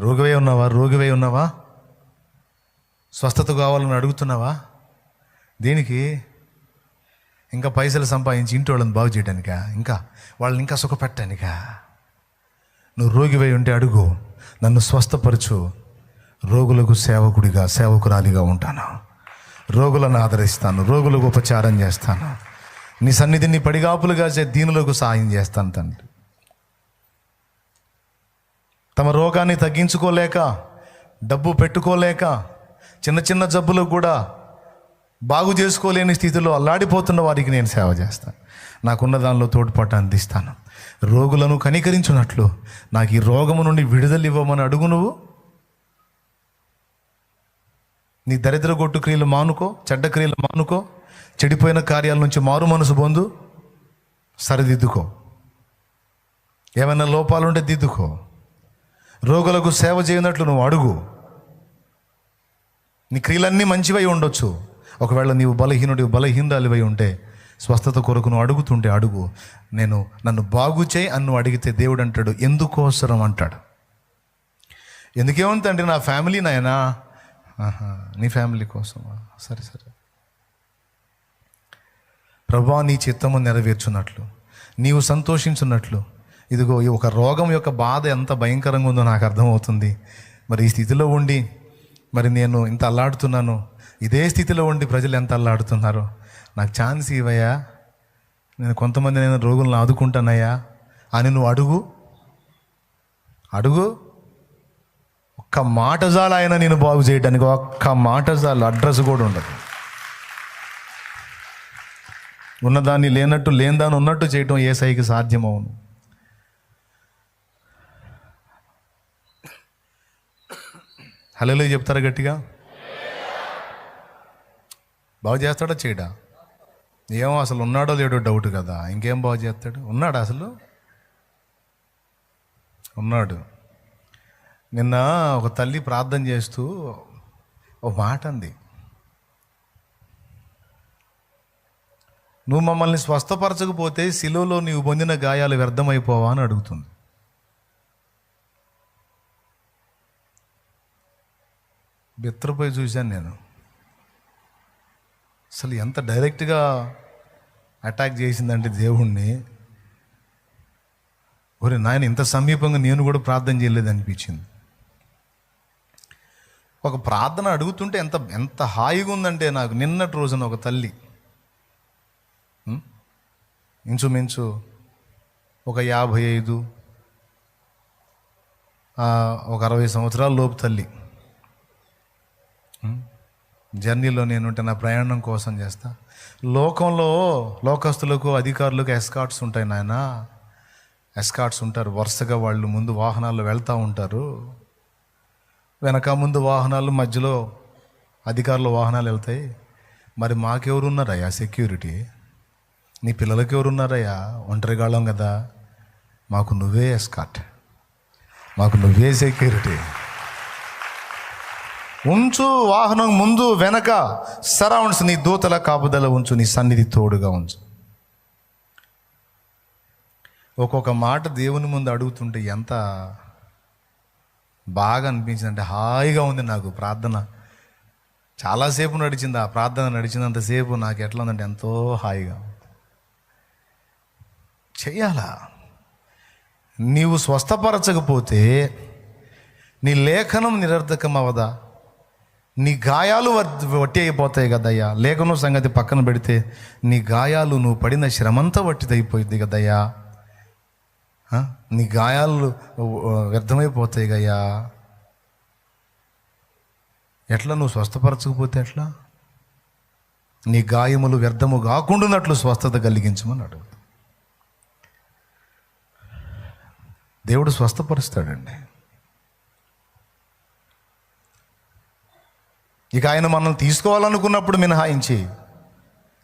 రోగివై ఉన్నావా? రోగివై ఉన్నావా? స్వస్థత కావాలని అడుగుతున్నావా? దేనికి ఇంకా పైసలు సంపాదించి ఇంటి వాళ్ళని బాగు చేయడానిక? ఇంకా వాళ్ళని ఇంకా సుఖపెట్టడానికా? నువ్వు రోగివై ఉంటే అడుగు. నన్ను స్వస్థపరచు. రోగులకు సేవకుడిగా సేవకురాలిగా ఉంటాను. రోగులను ఆదరిస్తాను. రోగులకు ఉపచారం చేస్తాను. నీ సన్నిధిని పడిగాపులుగా దీనులకు సాయం చేస్తాను తండ్రి. తమ రోగాన్ని తగ్గించుకోలేక డబ్బు పెట్టుకోలేక చిన్న చిన్న జబ్బులు కూడా బాగు చేసుకోలేని స్థితిలో అల్లాడిపోతున్న వారికి నేను సేవ చేస్తాను నాకున్న దానిలో తోడ్పాటు అందిస్తాను. రోగులను కనికరించున్నట్లు నాకు ఈ రోగము నుండి విడుదల ఇవ్వమని అడుగు నువ్వు. నీ దరిద్ర గొట్టు క్రియలు మానుకో చెడ్డ క్రియలు మానుకో చెడిపోయిన కార్యాల నుంచి మారు మనసు పొందు సరిదిద్దుకో. ఏమైనా లోపాలుంటే దిద్దుకో. రోగులకు సేవ చేయనట్లు నువ్వు అడుగు. నీ క్రియలన్నీ మంచివై ఉండొచ్చు. ఒకవేళ నీవు బలహీనుడి బలహీనరాలివై ఉంటే స్వస్థత కొరకు నువ్వు అడుగుతుంటే అడుగు. నేను నన్ను బాగు చేయి అని నువ్వు అడిగితే దేవుడు అంటాడు ఎందుకోసరం? అంటాడు. ఎందుకేమో నా ఫ్యామిలీ నాయనా? నీ ఫ్యామిలీ కోసమా? సరే సరే. ప్రభా నీ చిత్తము నెరవేర్చున్నట్లు నీవు సంతోషించున్నట్లు ఇదిగో ఈ ఒక రోగం యొక్క బాధ ఎంత భయంకరంగా ఉందో నాకు అర్థమవుతుంది. మరి ఈ స్థితిలో ఉండి మరి నేను ఇంత అల్లాడుతున్నాను. ఇదే స్థితిలో ఉండి ప్రజలు ఎంత అల్లాడుతున్నారు? నాకు ఛాన్స్ ఇవయ్యా నేను కొంతమంది నేను రోగులను ఆదుకుంటానయ్యా. అని నువ్వు అడుగు. అడుగు. ఒక్క మాట జాలు ఆయన నేను బాగు చేయడానికి. ఒక్క మాట జాలు అడ్రస్ కూడా ఉండదు. ఉన్నదాన్ని లేనట్టు లేనిదాన్ని ఉన్నట్టు చేయటం ఏ సైకి సాధ్యమవును. హలో చెప్తారా గట్టిగా? బాగు చేస్తాడా చేయడా? ఏమో అసలు ఉన్నాడో లేడో డౌట్ కదా. ఇంకేం బాగు చేస్తాడు? ఉన్నాడు అసలు? ఉన్నాడు. నిన్న ఒక తల్లి ప్రార్థన చేస్తూ ఒక మాట అంది. నువ్వు మమ్మల్ని స్వస్థపరచకపోతే శిలువలో నీవు పొందిన గాయాలు వ్యర్థమైపోవా అని అడుగుతుంది. బిత్రపోయి చూశాను నేను. అసలు ఎంత డైరెక్ట్గా అటాక్ చేసిందంటే దేవుణ్ణి. ఒరే నాయన ఇంత సమీపంగా నేను కూడా ప్రార్థన చేయలేదు అనిపించింది. ఒక ప్రార్థన అడుగుతుంటే ఎంత ఎంత హాయిగా ఉందంటే నాకు నిన్నటి రోజున ఒక తల్లి. ఇంచుమించు ఒక యాభై ఐదు ఒక అరవై సంవత్సరాల లోపు తల్లి. జర్నీలో నేనుంటే నా ప్రయాణం కోసం చేస్తా. లోకంలో లోకస్తులకు అధికారులకు ఎస్కాట్స్ ఉంటాయి నాయన. ఎస్కాట్స్ ఉంటారు. వరుసగా వాళ్ళు ముందు వాహనాల్లో వెళ్తూ ఉంటారు. వెనక ముందు వాహనాలు మధ్యలో అధికారుల వాహనాలు వెళ్తాయి. మరి మాకెవరున్నారయ్యా సెక్యూరిటీ నీ పిల్లలకి ఎవరున్నారయ్యా? ఒంటరిగాళ్ళం కదా. మాకు నువ్వే ఎస్కాట్ మాకు నువ్వే సెక్యూరిటీ ఉంచు వాహనం ముందు వెనక సరౌండ్స్ నీ దూతల కాపుదల ఉంచు నీ సన్నిధి తోడుగా ఉంచు. ఒక్కొక్క మాట దేవుని ముందు అడుగుతుంటే ఎంత బాగా అనిపించింది అంటే హాయిగా ఉంది నాకు ప్రార్థన. చాలాసేపు నడిచింది ఆ ప్రార్థన నడిచినంతసేపు నాకు ఎట్లా ఉందంటే ఎంతో హాయిగా చెయ్యాలా? నీవు స్వస్థపరచకపోతే నీ లేఖనం నిరర్ధకం అవదా? నీ గాయాలు వర్- వట్టి అయిపోతాయి కదయ్యా. లేఖను సంగతి పక్కన పెడితే నీ గాయాలు నువ్వు పడిన శ్రమంతా వట్టిదైపోయింది కదయ్యా. నీ గాయాలు వ్యర్థమైపోతాయి గయ్యా ఎట్లా నువ్వు స్వస్థపరచకపోతే ఎట్లా? నీ గాయములు వ్యర్థము కాకుండానట్లు స్వస్థత కలిగించమని కలిగించమన్నాడు దేవుడు స్వస్థపరుస్తాడండి. ఇక ఆయన మనల్ని తీసుకోవాలనుకున్నప్పుడు మినహాయించి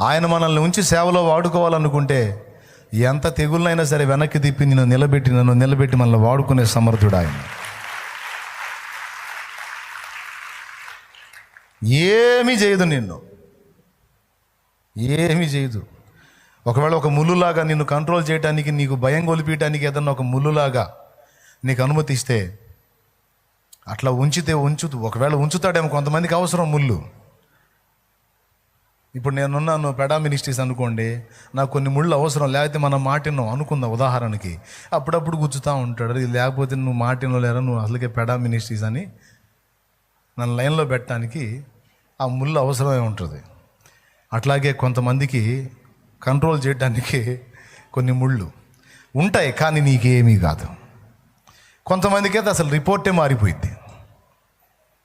ఆయన మనల్ని ఉంచి సేవలో వాడుకోవాలనుకుంటే ఎంత తెగుళ్ళైనా సరే వెనక్కి తిప్పి నిన్ను నిలబెట్టి నన్ను నిలబెట్టి మనల్ని వాడుకునే సమర్థుడు ఆయన. ఏమీ చేయదు నిన్ను. ఏమీ చేయదు. ఒకవేళ ఒక ముళ్ళులాగా నిన్ను కంట్రోల్ చేయడానికి నీకు భయం కొలిపించడానికి ఏదన్నా ఒక ముళ్ళులాగా నీకు అనుమతిస్తే అట్లా ఉంచితే ఉంచుతూ ఒకవేళ ఉంచుతాడేమో కొంతమందికి అవసరం ముళ్ళు. ఇప్పుడు నేనున్నాను పెడా మినిస్ట్రీస్ అనుకోండి నాకు కొన్ని ముళ్ళు అవసరం లేకపోతే మనం మాటిన్నాం అనుకుందాం ఉదాహరణకి. అప్పుడప్పుడు గుచ్చుతూ ఉంటాడు లేకపోతే నువ్వు మాటినో లేరా నువ్వు అసలుకే పెడా మినిస్ట్రీస్ అని నన్ను లైన్లో పెట్టడానికి ఆ ముళ్ళు అవసరమే ఉంటుంది. అట్లాగే కొంతమందికి కంట్రోల్ చేయడానికి కొన్ని ముళ్ళు ఉంటాయి కానీ నీకేమీ కాదు. కొంతమందికి అయితే అసలు రిపోర్టే మారిపోయింది.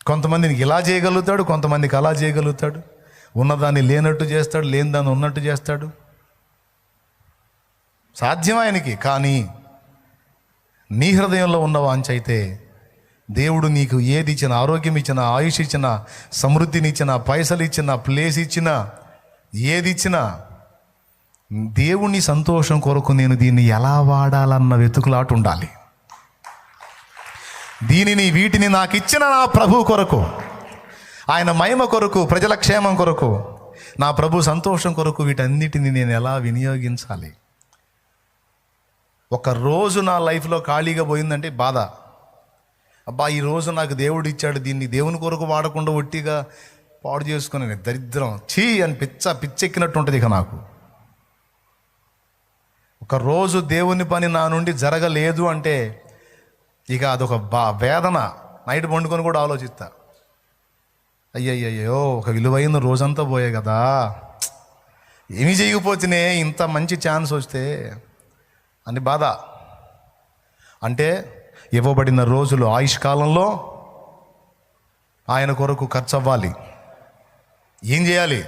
కొంతమందిని ఇలా చేయగలుగుతాడు కొంతమందికి అలా చేయగలుగుతాడు. ఉన్నదాన్ని లేనట్టు చేస్తాడు లేని దాన్ని ఉన్నట్టు చేస్తాడు. సాధ్యం ఆయనకి? కానీ నీ హృదయంలో ఉన్న వాంచ అయితే దేవుడు నీకు ఏది ఇచ్చిన ఆరోగ్యం ఇచ్చిన ఆయుష్ ఇచ్చిన సమృద్ధిని ఇచ్చిన పైసలు ఇచ్చిన ప్లేస్ ఇచ్చిన ఏది ఇచ్చినా దేవుని సంతోషం కొరకు నేను దీన్ని ఎలా వాడాలన్న వెతుకులాట ఉండాలి. దీనిని వీటిని నాకు ఇచ్చిన నా ప్రభు కొరకు ఆయన మహిమ కొరకు ప్రజల క్షేమం కొరకు నా ప్రభు సంతోషం కొరకు వీటన్నిటిని నేను ఎలా వినియోగించాలి? ఒక రోజు నా లైఫ్లో ఖాళీగా పోయిందంటే బాధ. అబ్బా ఈ రోజు నాకు దేవుడు ఇచ్చాడు దీన్ని దేవుని కొరకు వాడకుండా ఒట్టిగా పాడు చేసుకుని దరిద్రం చీ అని పిచ్చ పిచ్చెక్కినట్టు ఉంటుంది ఇక నాకు. ఒక రోజు దేవుని పని నా నుండి జరగలేదు అంటే ఇక అదొక బా వేదన. నైట్ పండుకొని కూడా ఆలోచిస్తా అయ్యయ్యో ఒక విలువైన రోజంతా పోయే కదా. ఏమి చేయకపోతేనే ఇంత మంచి ఛాన్స్ వస్తే అని బాధ. అంటే ఇవ్వబడిన రోజులు ఆయుష్ కాలంలో ఆయన కొరకు ఖర్చు అవ్వాలి ఏం చేయాలి?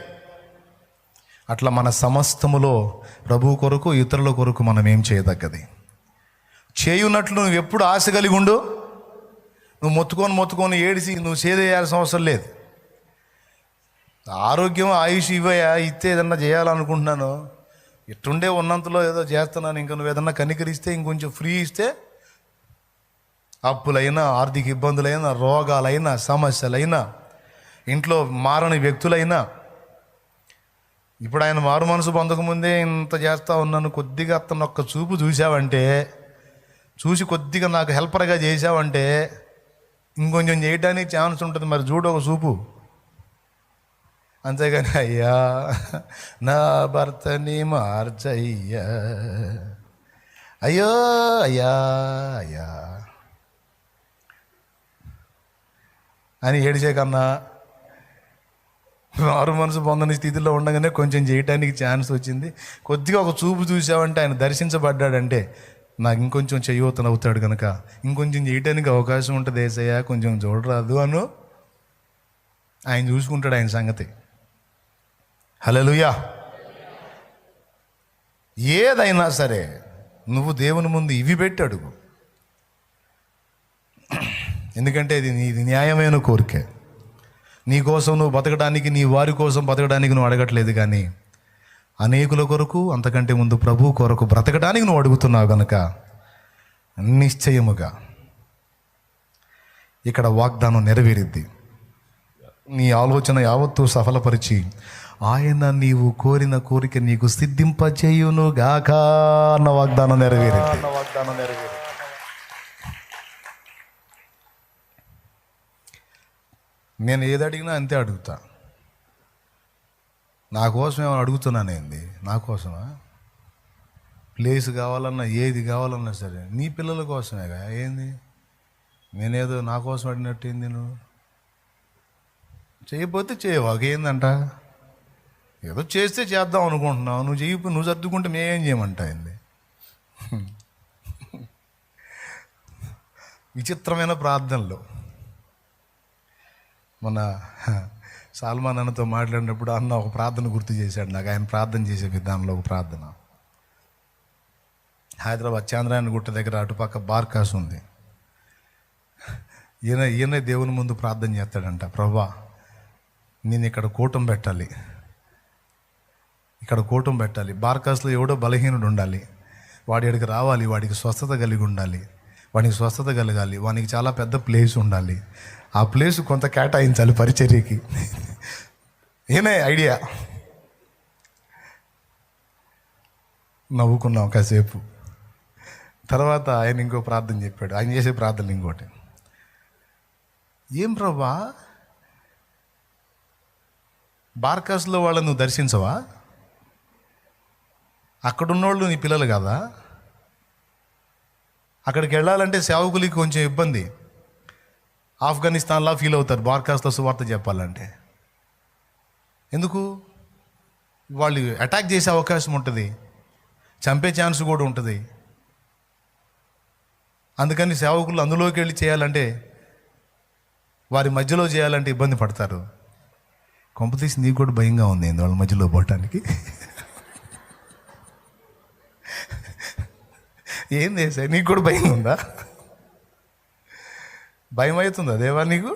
అట్లా మన సమస్తములో ప్రభు కొరకు ఇతరుల కొరకు మనం ఏం చేయదగ్గది? చేయున్నట్లు నువ్వు ఎప్పుడు ఆశ కలిగి ఉండు. నువ్వు మొత్తుకొని మొత్తుకొని ఏడిసి నువ్వు చేదేయాల్సిన అవసరం లేదు. ఆరోగ్యం ఆయుష్ ఇవ్వయా ఇస్తే ఏదన్నా చేయాలనుకుంటున్నాను. ఎట్టుండే ఉన్నంతలో ఏదో చేస్తున్నాను. ఇంకా నువ్వు ఏదన్నా కనికరిస్తే ఇంకొంచెం ఫ్రీ ఇస్తే అప్పులైనా ఆర్థిక ఇబ్బందులైనా రోగాలైనా సమస్యలైనా ఇంట్లో మారని వ్యక్తులైనా. ఇప్పుడు ఆయన మారు మనసు పొందకముందే ఇంత చేస్తా ఉన్నాను. కొద్దిగా అతను ఒక్క చూపు చూసావంటే చూసి కొద్దిగా నాకు హెల్పర్గా చేసావంటే ఇంకొంచెం చేయడానికి ఛాన్స్ ఉంటుంది. మరి చూడు ఒక చూపు. అంతేగాని అయ్యా నా భర్తని మార్చయ్యా. అయ్యో అయ్యా అయ్యా. అని ఏడిచే కన్నా మారు మనసు పొందని స్థితిలో ఉండగానే కొంచెం చేయటానికి ఛాన్స్ వచ్చింది. కొద్దిగా ఒక చూపు చూసావంటే ఆయన దర్శించబడ్డాడంటే నాకు ఇంకొంచెం చేయవతన అవుతాడు కనుక ఇంకొంచెం చేయటానికి అవకాశం ఉంటుంది ఏసయ్యా కొంచెం చూడరాదు అను. ఆయన చూసుకుంటాడు ఆయన సంగతి. హలోయా ఏదైనా సరే నువ్వు దేవుని ముందు ఇవి పెట్టి అడుగు. ఎందుకంటే ఇది నీది న్యాయమైన కోరికే. నీ కోసం నువ్వు బతకడానికి నీ వారి కోసం బతకడానికి నువ్వు అడగట్లేదు కానీ అనేకుల కొరకు అంతకంటే ముందు ప్రభు కొరకు బ్రతకడానికి నువ్వు అడుగుతున్నావు కనుక నిశ్చయముగా ఇక్కడ వాగ్దానం నెరవేరిద్ది. నీ ఆలోచన యావత్తు సఫలపరిచి ఆయన నీవు కోరిన కోరిక నీకు సిద్ధింపచేయును గాక అన్న వాగ్దానం నెరవేరింది వాగ్దానం నెరవేరింది నేను ఏది అడిగినా అంతే అడుగుతా. నా కోసం ఏమైనా అడుగుతున్నానేంది నా కోసమా? ప్లేస్ కావాలన్నా ఏది కావాలన్నా సరే. నీ పిల్లల కోసమేగా? ఏంది? నేనేదో నా కోసం అడిగినట్టు ఏంది నువ్వు? చేయకపోతే చేయవాక ఏందంట ఏదో చేస్తే చేద్దాం అనుకుంటున్నావు. నువ్వు చేయకు నువ్వు సర్దుకుంటే మేమేం చేయమంటాయింది విచిత్రమైన ప్రార్థనలు. మన సాల్మాన్ అన్నతో మాట్లాడినప్పుడు అన్న ఒక ప్రార్థన గుర్తు చేశాడు నాకు. ఆయన ప్రార్థన చేసే విధానంలో ఒక ప్రార్థన. హైదరాబాద్ చాంద్రాయణ గుట్ట దగ్గర అటుపక్క బార్కాస్ ఉంది. ఈయన ఈయన దేవుని ముందు ప్రార్థన చేస్తాడంట. ప్రభా నేను ఇక్కడ కూటం పెట్టాలి. ఇక్కడ కూటం పెట్టాలి. బార్కాస్లో ఎవడో బలహీనుడు ఉండాలి. వాడి ఇక్కడికి రావాలి. వాడికి స్వస్థత కలిగి ఉండాలి. వానికి స్వస్థత కలగాలి వానికి చాలా పెద్ద ప్లేస్ ఉండాలి. ఆ ప్లేస్ కొంత కేటాయించాలి పరిచర్యకి. ఏమే ఐడియా? నవ్వుకున్నాం కాసేపు. తర్వాత ఆయన ఇంకో ప్రార్థన చెప్పాడు. ఆయన చేసే ప్రార్థన ఇంకోటి. ఏం ప్రభా? బార్కాస్లో వాళ్ళని నువ్వు దర్శించవా? అక్కడున్నోళ్ళు నీ పిల్లలు కదా? అక్కడికి వెళ్ళాలంటే సేవకులకి కొంచెం ఇబ్బంది. ఆఫ్ఘనిస్తాన్లా ఫీల్ అవుతారు. బార్కాస్లో సువార్త చెప్పాలంటే. ఎందుకు? వాళ్ళు అటాక్ చేసే అవకాశం ఉంటుంది. చంపే ఛాన్స్ కూడా ఉంటుంది. అందుకని సేవకులు అందులోకి వెళ్ళి చేయాలంటే వారి మధ్యలో చేయాలంటే ఇబ్బంది పడతారు. కొంపతీసి నీకు కూడా భయంగా ఉంది వాళ్ళ మధ్యలో పోవటానికి. ఏం చేసా నీకు కూడా భయం ఉందా? భయం అవుతుందా దేవా నీకు?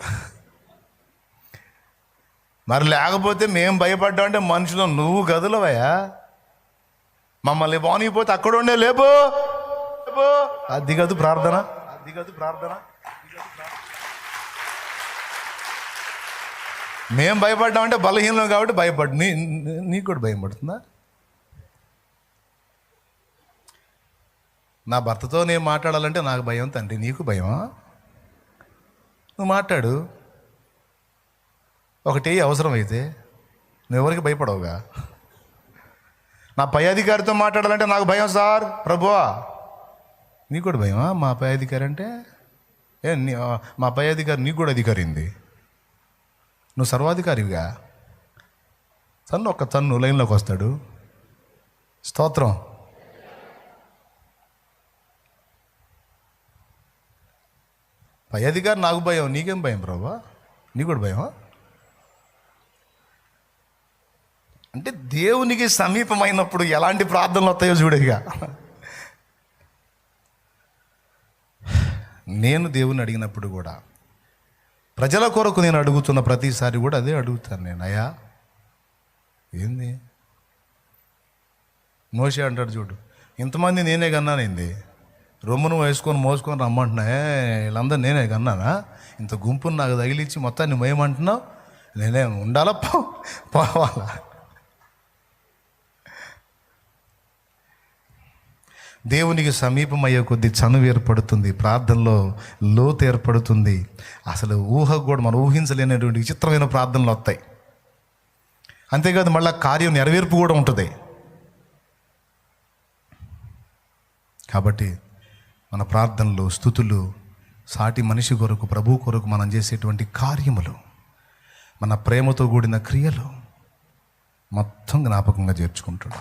మరి లేకపోతే మేము భయపడ్డామంటే మనుషులు నువ్వు గదులవయ్యా మమ్మల్ని బానిపోతే అక్కడ ఉండే లేపో. అది కాదు ప్రార్థన. అది కాదు ప్రార్థన. మేము భయపడ్డామంటే బలహీనం కాబట్టి భయపడు నీ- నీకు కూడా భయం పడుతుందా? నా భర్తతో నేను మాట్లాడాలంటే నాకు భయం తండ్రి నీకు భయమా? నువ్వు మాట్లాడు. ఒకటి అవసరమైతే నువ్వు ఎవరికి భయపడవుగా? నా పై అధికారితో మాట్లాడాలంటే నాకు భయం సార్ ప్రభువా. నీకు కూడా భయమా? మా పై అధికారి అంటే? ఏ నీ- మా పై అధికారి నీకు కూడా అధికారి ఉంది నువ్వు సర్వాధికారివిగా? తన్ను ఒక్క తన్ను లైన్లోకి వస్తాడు. స్తోత్రం. పై అధికారి నాకు భయం నీకేం భయం ప్రభా? నీ కూడా భయమా? అంటే దేవునికి సమీపమైనప్పుడు ఎలాంటి ప్రార్థనలు వస్తాయో చూడగా నేను దేవుని అడిగినప్పుడు కూడా ప్రజల కొరకు నేను అడుగుతున్న ప్రతిసారి కూడా అదే అడుగుతాను నేను. అయ్యా ఏంది? మోసే అంటాడు చూడు ఇంతమంది నేనే కన్నానేంది? రొమ్మును వేసుకొని మోసుకొని రమ్మంటున్నా వీళ్ళందరూ నేనే కన్నానా? ఇంత గుంపును నాకు తగిలిచ్చి మొత్తాన్ని మేయమంటున్నావు? నేనే ఉండాలా? పో పోవాలా? దేవునికి సమీపమయ్యే కొద్ది చనువు ఏర్పడుతుంది ప్రార్థనలో లోతు ఏర్పడుతుంది. అసలు ఊహకు కూడా మనం ఊహించలేనటువంటి విచిత్రమైన ప్రార్థనలు వస్తాయి. అంతేకాదు మళ్ళీ కార్యం నెరవేర్పు కూడా ఉంటుంది. కాబట్టి మన ప్రార్థనలు స్థుతులు సాటి మనిషి కొరకు ప్రభు కొరకు మనం చేసేటువంటి కార్యములు మన ప్రేమతో కూడిన క్రియలు మొత్తం జ్ఞాపకంగా చేర్చుకుంటాడు